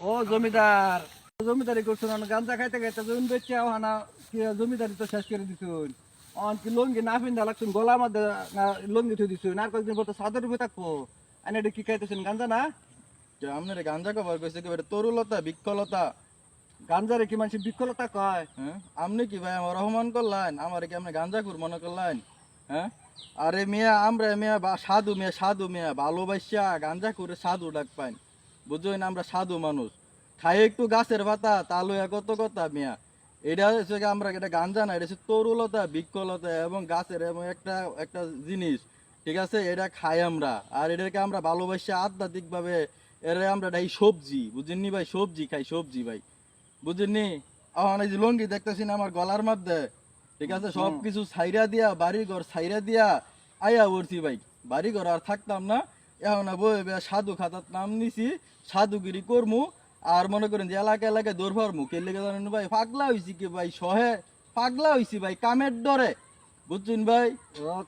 ও জমিদার জমিদারি করছুন on গাঞ্জা খাইতে খাইতে জমি বেচে হানা কি জমিদারি তো শেষ করে দিছুন। অন কি লঙ্গি না পিন্দা লাগছুন গলা মধ্যে না- লঙ্গি থই দিছুন আর কয়েকদিন পর তো সাদের রূপে থাকব। আনে এটা কি খাইতেছেন গাঞ্জা না? যে আপনার গাঞ্জা কবার কইছে কি তরুলতা বিক্ষলতা গাঞ্জারে কি মানুষ বিকলতা কয়? হ্যাঁ আপনি কি ভাই আমার রহমান করলেন? আমার কি আপনি গাঞ্জা খুর মনে করলেন? হ্যাঁ? আরে মিয়া আমরা মিয়া সাধু মিয়া সাধু মিয়া ভালোবাসা গাঞ্জা করে সাধু ডাক পাইন। বুঝলেন আমরা সাধু মানুষ। খাই একটু গাছের পাতা তালু কত কথা মিয়া? এটা হচ্ছে আমরা এটা গাঞ্জা না এটা হচ্ছে তরুলতা বিক্ষলতা এবং গাছের এবং একটা একটা জিনিস ঠিক আছে? এটা খাই আমরা। আর এটাকে আমরা ভালোবাসি আধ্যাত্মিক ভাবে এর আমরা এই সবজি বুঝেননি ভাই? সবজি খাই সবজি ভাই। বুঝেননি? এখন এই যে লঙ্গি দেখতেছি না আমার গলার মধ্যে ঠিক আছে? সব কিছু ছাইরা দিয়া বাড়ি ঘর ছাইরা দিয়া আয়া উঠছি ভাই। বাড়ি ঘর আর থাকতাম না। এখন বই সাধু খাতার নাম নিছি সাধুগিরি করমু আর মনে করেন যে এলাকা এলাকায় দৌড় ফারমু। কে লেগে জানেন ভাই? পাগলা হইছি কি ভাই? সহে পাগলা হইছি ভাই কামের ডরে। বুঝছেন ভাই?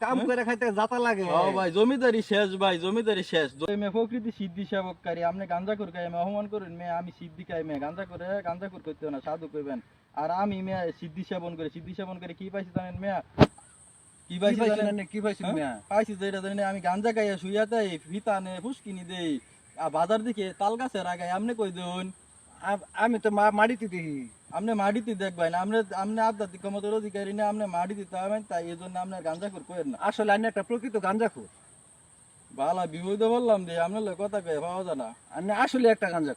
কাম করে খাইতে যাতা লাগে। ও ভাই জমিদারি শেষ ভাই জমিদারি শেষ। মে প্রকৃতি সিদ্ধি সেবককারী আপনি গাঞ্জা করে খাই অপমান করেন মে আমি সিদ্ধি খাই মে গাঞ্জা করে গাঞ্জা করে করতে না সাধু কইবেন। আর আমি মে সিদ্ধি সেবন করে সিদ্ধি সেবন করে কি পাইছি জানেন মে? কি কি পাইছি জানেন কি পাইছেন হ্যাঁ? পাইছি যেটা জানেন আমি গাঞ্জা খাইয়া ফিতা নে ফুসকিনি দেই আর বাজার দিকে তাল গাছের আপনি কই দেন আমি তো মা- মাটিতে দেখি। আপনি মাটিতে দেখবেন আপনি আপনি আধ্যাত্মিক ক্ষমতার অধিকারী না আপনি মাটিতে তাবেন তাই এই জন্য আপনার গাঞ্জা করে কইেন না। আসলে আমি একটা প্রকৃত গাঞ্জা খো বালা বিপদে বললাম যে আপনার কথা কয়ে পাওয়া যায় না। আমি আসলে একটা গাঞ্জা